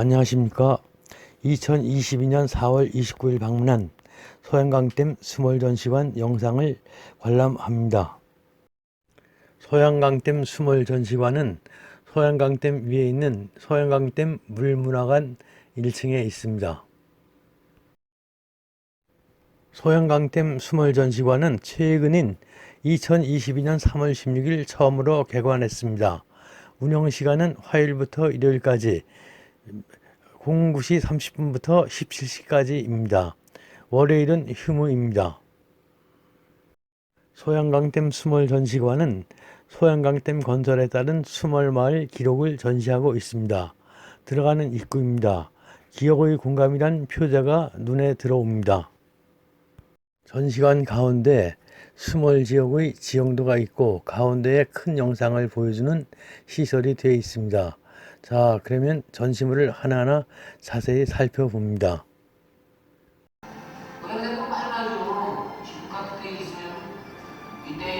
안녕하십니까. 2022년 4월 29일 방문한 소양강댐 수몰 전시관 영상을 관람합니다. 소양강댐 수몰 전시관은 소양강댐 위에 있는 소양강댐 물문화관 1층에 있습니다. 소양강댐 수몰 전시관은 최근인 2022년 3월 16일 처음으로 개관했습니다. 운영 시간은 화요일부터 일요일까지 09시 30분부터 17시까지입니다. 월요일은 휴무입니다. 소양강댐 수몰 전시관은 소양강댐 건설에 따른 수몰마을 기록을 전시하고 있습니다. 들어가는 입구입니다. 기억의 공감이란 표자가 눈에 들어옵니다. 전시관 가운데 수몰 지역의 지형도가 있고 가운데에 큰 영상을 보여주는 시설이 되어 있습니다. 자, 그러면 전시물을 하나하나 자세히 살펴봅니다. 그런데 뭐 빨라지고 집 같은 데 있으면 이때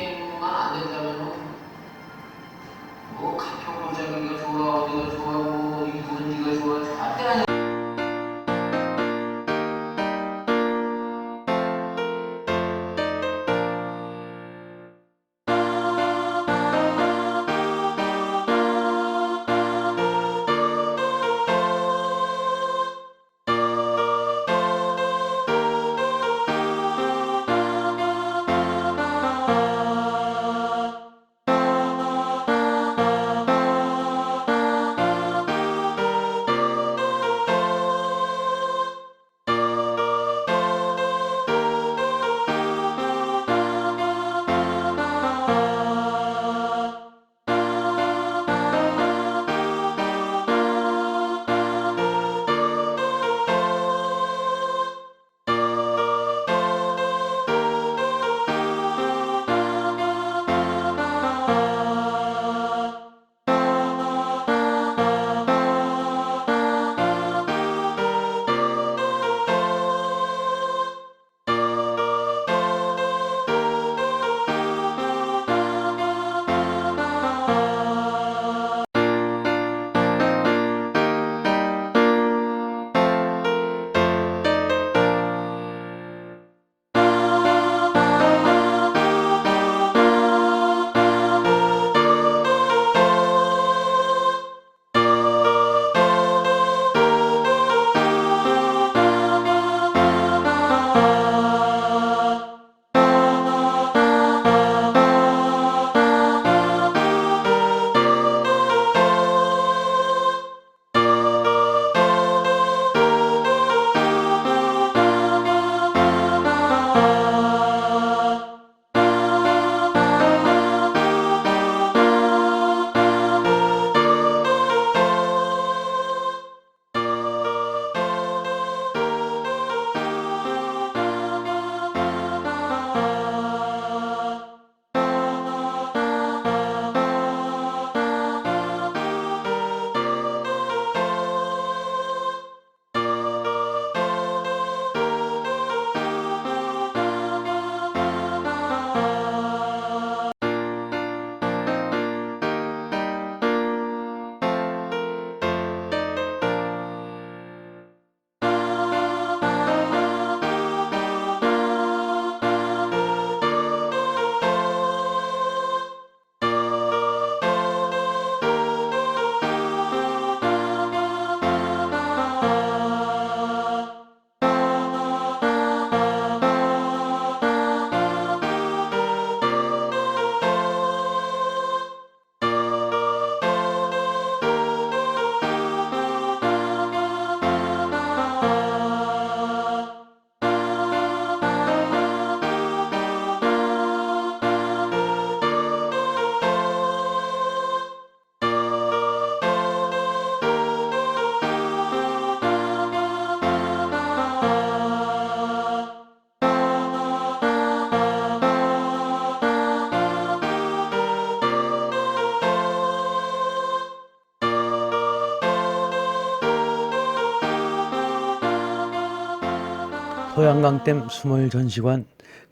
소양강댐 수몰 전시관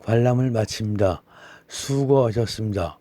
관람을 마칩니다. 수고하셨습니다.